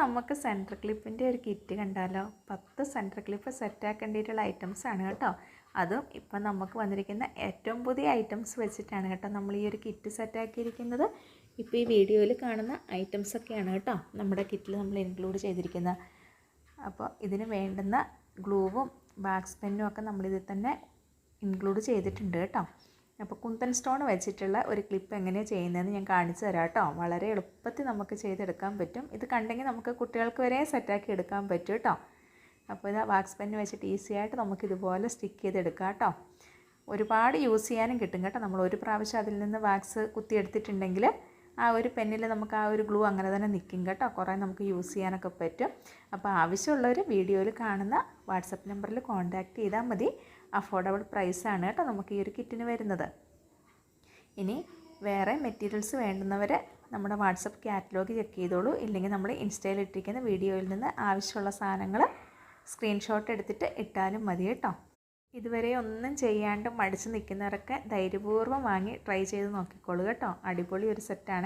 നമുക്ക് സെന്റർ ക്ലിപ്പിന്റെ ഒരു കിറ്റ് കണ്ടാലോ? പത്ത് സെന്റർ ക്ലിപ്പ് സെറ്റാക്കേണ്ടിയിട്ടുള്ള ഐറ്റംസ് ആണ് കേട്ടോ. അതും ഇപ്പം നമുക്ക് വന്നിരിക്കുന്ന ഏറ്റവും പുതിയ ഐറ്റംസ് വെച്ചിട്ടാണ് കേട്ടോ നമ്മൾ ഈ ഒരു കിറ്റ് സെറ്റാക്കിയിരിക്കുന്നത് ഇപ്പോൾ ഈ വീഡിയോയിൽ കാണുന്ന ഐറ്റംസ് ഒക്കെയാണ് കേട്ടോ നമ്മുടെ കിറ്റിൽ നമ്മൾ ഇൻക്ലൂഡ് ചെയ്തിരിക്കുന്നത്. അപ്പോൾ ഇതിന് വേണ്ടുന്ന ഗ്ലൂവും ബാക്ക് പെന്നും ഒക്കെ നമ്മളിതിൽ തന്നെ ഇൻക്ലൂഡ് ചെയ്തിട്ടുണ്ട് കേട്ടോ. അപ്പോൾ കുന്തൻ സ്റ്റോൺ വെച്ചിട്ടുള്ള ഒരു ക്ലിപ്പ് എങ്ങനെയാണ് ചെയ്യുന്നതെന്ന് ഞാൻ കാണിച്ചു തരാം കേട്ടോ. വളരെ എളുപ്പത്തിൽ നമുക്ക് ചെയ്തെടുക്കാൻ പറ്റും. ഇത് കണ്ടെങ്കിൽ നമുക്ക് കുട്ടികൾക്ക് വരെ സെറ്റാക്കി എടുക്കാൻ പറ്റും കേട്ടോ. അപ്പോൾ ഇത് വാക്സ് പെന്ന് വെച്ചിട്ട് ഈസി ആയിട്ട് നമുക്ക് ഇതുപോലെ സ്റ്റിക്ക് ചെയ്തെടുക്കാം കേട്ടോ. ഒരുപാട് യൂസ് ചെയ്യാനും കിട്ടും കേട്ടോ. നമ്മൾ ഒരു പ്രാവശ്യം അതിൽ നിന്ന് വാക്സ് കുത്തിയെടുത്തിട്ടുണ്ടെങ്കിൽ ആ ഒരു പെന്നിൽ നമുക്ക് ആ ഒരു ഗ്ലൂ അങ്ങനെ തന്നെ നിൽക്കും കേട്ടോ. കുറേ നമുക്ക് യൂസ് ചെയ്യാനൊക്കെ പറ്റും. അപ്പോൾ ആവശ്യമുള്ളവർ വീഡിയോയിൽ കാണുന്ന വാട്സപ്പ് നമ്പറിൽ കോൺടാക്റ്റ് ചെയ്താൽ മതി. അഫോർഡബിൾ പ്രൈസാണ് കേട്ടോ നമുക്ക് ഈ ഒരു കിറ്റിന് വരുന്നത്. ഇനി വേറെ മെറ്റീരിയൽസ് വേണ്ടുന്നവർ നമ്മുടെ വാട്സപ്പ് കാറ്റലോഗ് ചെക്ക് ചെയ്തോളൂ. ഇല്ലെങ്കിൽ നമ്മൾ ഇൻസ്റ്റയിൽ ഇട്ടിരിക്കുന്ന വീഡിയോയിൽ നിന്ന് ആവശ്യമുള്ള സാധനങ്ങൾ സ്ക്രീൻഷോട്ട് എടുത്തിട്ട് ഇട്ടാലും മതി കേട്ടോ. ഇതുവരെ ഒന്നും ചെയ്യാണ്ട് മടിച്ച് നിൽക്കുന്നവരൊക്കെ ധൈര്യപൂർവം വാങ്ങി ട്രൈ ചെയ്ത് നോക്കിക്കോളൂ കേട്ടോ. അടിപൊളി ഒരു സെറ്റാണ്.